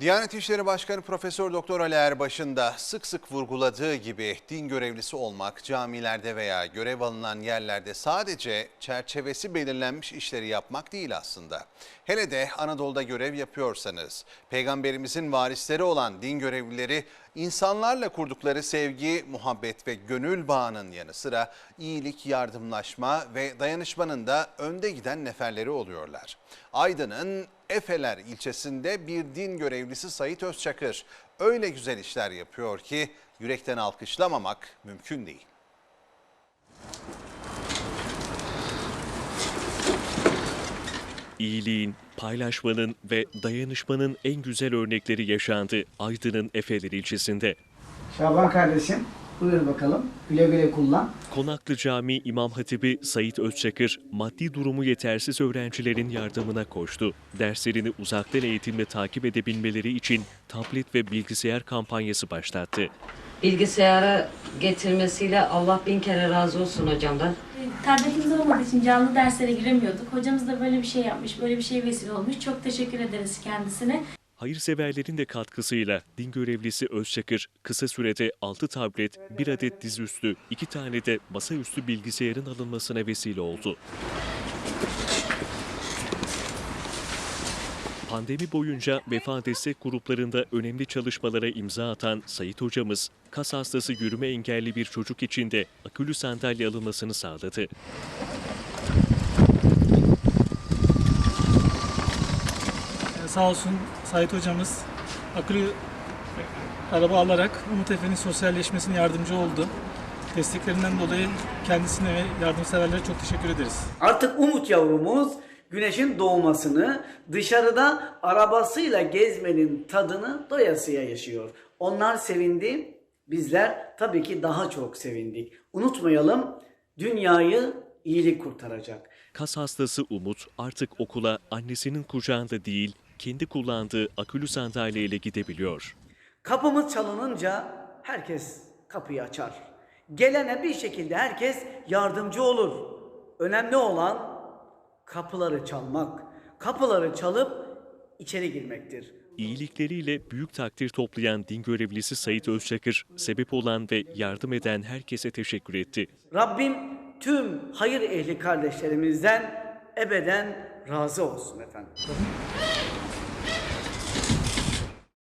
Diyanet İşleri Başkanı Profesör Doktor Ali Erbaş'ın da sık sık vurguladığı gibi din görevlisi olmak camilerde veya görev alınan yerlerde sadece çerçevesi belirlenmiş işleri yapmak değil aslında. Hele de Anadolu'da görev yapıyorsanız, peygamberimizin varisleri olan din görevlileri insanlarla kurdukları sevgi, muhabbet ve gönül bağının yanı sıra iyilik, yardımlaşma ve dayanışmanın da önde giden neferleri oluyorlar. Aydın'ın Efeler ilçesinde bir din görevlisi Sait Özçakır öyle güzel işler yapıyor ki yürekten alkışlamamak mümkün değil. İyiliğin, paylaşmanın ve dayanışmanın en güzel örnekleri yaşandı Aydın'ın Efeler ilçesinde. Şaban kardeşim buyur bakalım. Güle güle kullan. Konaklı Camii İmam Hatibi Sait Özçakır, maddi durumu yetersiz öğrencilerin yardımına koştu. Derslerini uzaktan eğitimle takip edebilmeleri için tablet ve bilgisayar kampanyası başlattı. Bilgisayarı getirmesiyle Allah bin kere razı olsun hocamdan. Tabletimiz olmadığı için canlı derslere giremiyorduk. Hocamız da böyle bir şey yapmış, böyle bir şey vesile olmuş. Çok teşekkür ederiz kendisine. Hayırseverlerin de katkısıyla din görevlisi Özçakır kısa sürede 6 tablet, 1 adet dizüstü, 2 tane de masaüstü bilgisayarın alınmasına vesile oldu. Pandemi boyunca vefa destek gruplarında önemli çalışmalara imza atan Sayit hocamız, kas hastası yürüme engelli bir çocuk için de akülü sandalye alınmasını sağladı. Sağ olsun Sait hocamız akülü araba alarak Umut Efe'nin sosyalleşmesine yardımcı oldu. Desteklerinden dolayı kendisine ve yardımseverlere çok teşekkür ederiz. Artık Umut yavrumuz güneşin doğmasını dışarıda arabasıyla gezmenin tadını doyasıya yaşıyor. Onlar sevindi, bizler tabii ki daha çok sevindik. Unutmayalım dünyayı iyilik kurtaracak. Kas hastası Umut artık okula annesinin kucağında değil, kendi kullandığı akülü sandalyeyle gidebiliyor. Kapımız çalınınca herkes kapıyı açar. Gelene bir şekilde herkes yardımcı olur. Önemli olan kapıları çalmak. Kapıları çalıp içeri girmektir. İyilikleriyle büyük takdir toplayan din görevlisi Sait Özçakır, sebep olan ve yardım eden herkese teşekkür etti. Rabbim tüm hayır ehli kardeşlerimizden ebeden razı olsun efendim.